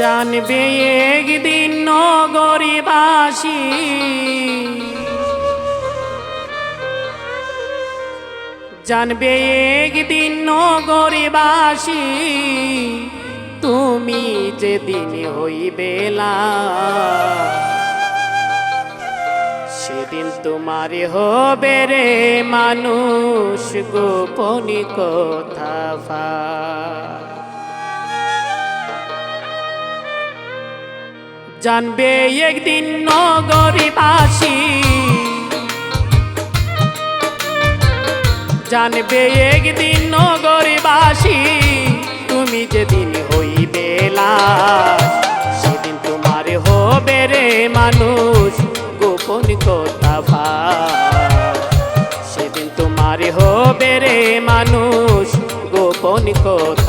জানবে একদিন নগরীবাসী। জানবে একদিন নগরীবাসী, তুমি যেদিন হইবেলা সেদিন তোমার হবে রে মানুষ গোপনী কথা ফা জানবে একদিন নগরীবাসী জানবে একদিন নগরীবাসী, তুমি যেদিন হইবে সেদিন তোমার হবে রে মানুষ, গোপন কথা ফাঁস। সেদিন তোমার হবে রে মানুষ, গোপন কথা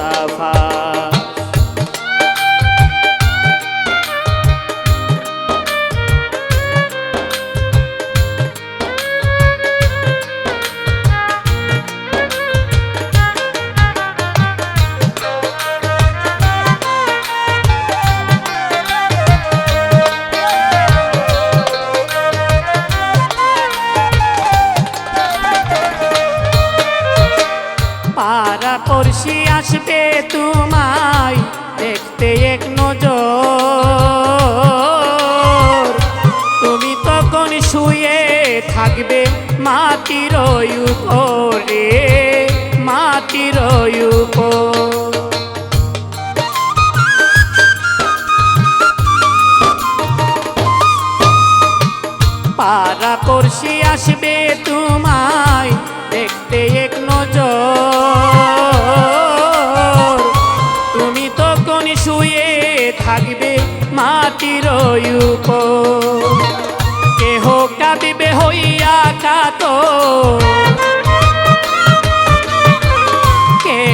এক নজর। তুমি তখন শুয়ে থাকবে মাটির উপরে মাটির উপর। পাড়া পড়শি আসবে তোমায়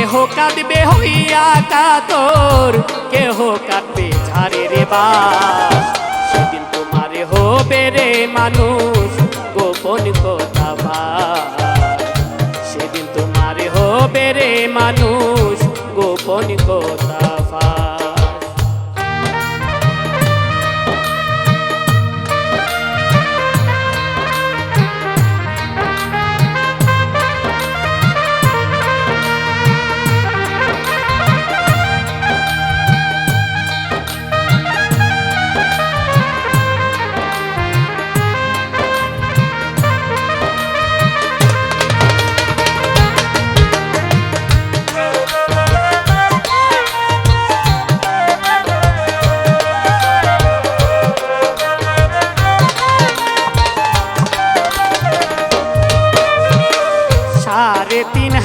কেহ কাঁদবে হইয়া কাতর কেহ কাঁদবে ঝাড়ে রে বা সেদিন তোমারে হবে রে মানুষ, গোপন কথা বা সেদিন তোমারে হবে রে মানুষ, গোপন কথা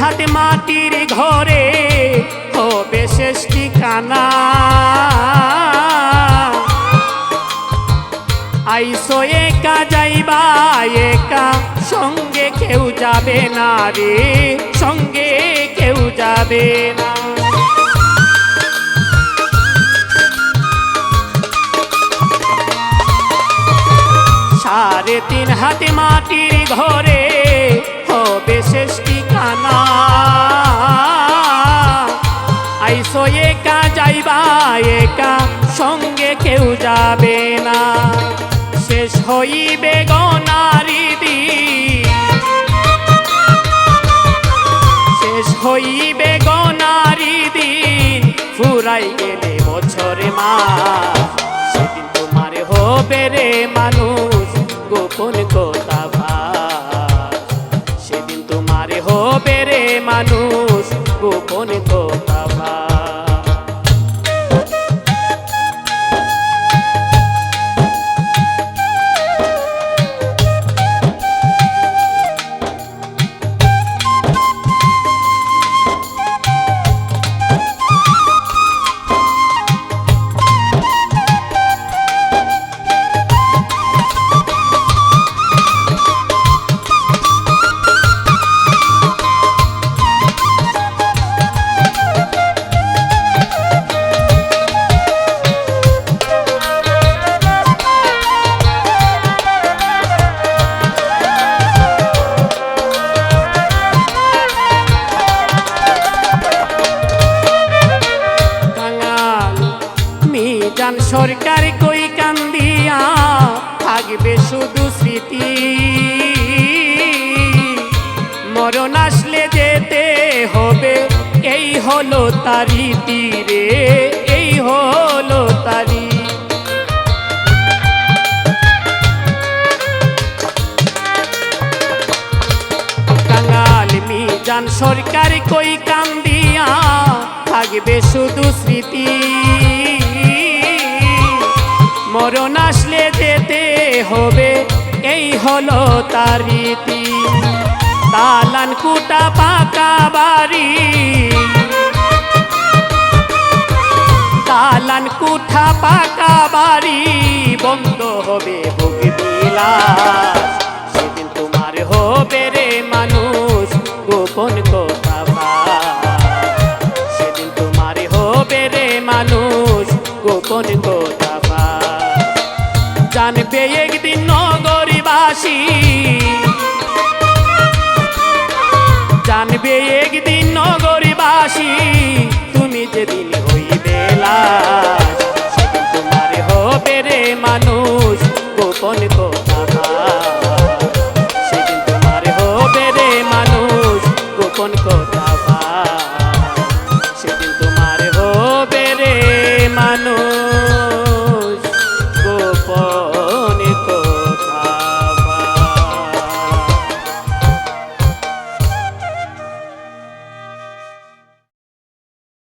হাত মাটির ঘরে হবে শেষ ঠিকানা। আইসো একা যাইবা, একা সঙ্গে কেউ যাবে না রে, সঙ্গে কেউ যাবে না। সাড়ে তিন হাতে মাটির ঘরে ঠিকানা আইসো একা যাইবা, একা সঙ্গে কেউ যাবে না। শেষ হইবে গনারি দিন। শেষ হইবে গনারি দিন। ফুরাই গেলে বছরে মাস। সেদিন তোমার হবে রে মানুষ, গোপন কথা রে সরকার কই কান্দিয়া? থাকবে শুধু স্মৃতি। মরণ আসলে যেতে হবে, এই হলো তারি তীরে, এই হলো তারি কাঙাল সরকার কই কান্দিয়া? থাকবে শুধু স্মৃতি। মরণ আসলে যেতে হবে, এই হলো তার রীতি। তালান কুটা পাকা বাড়ি। তালান কুঠা পাকা বাড়ি, বন্ধ হবে ভোগ বিলাস। জানবে একদিন নগরীবাসী। জানবে একদিন নগরীবাসী, তুমি যেদিন হইবে সেদিন তোমার হবে রে মানুষ, গোপন কথা। সেদিন তোমার হবে রে মানুষ, গোপন কথা। সেদিন তোমার হবে রে মানুষ।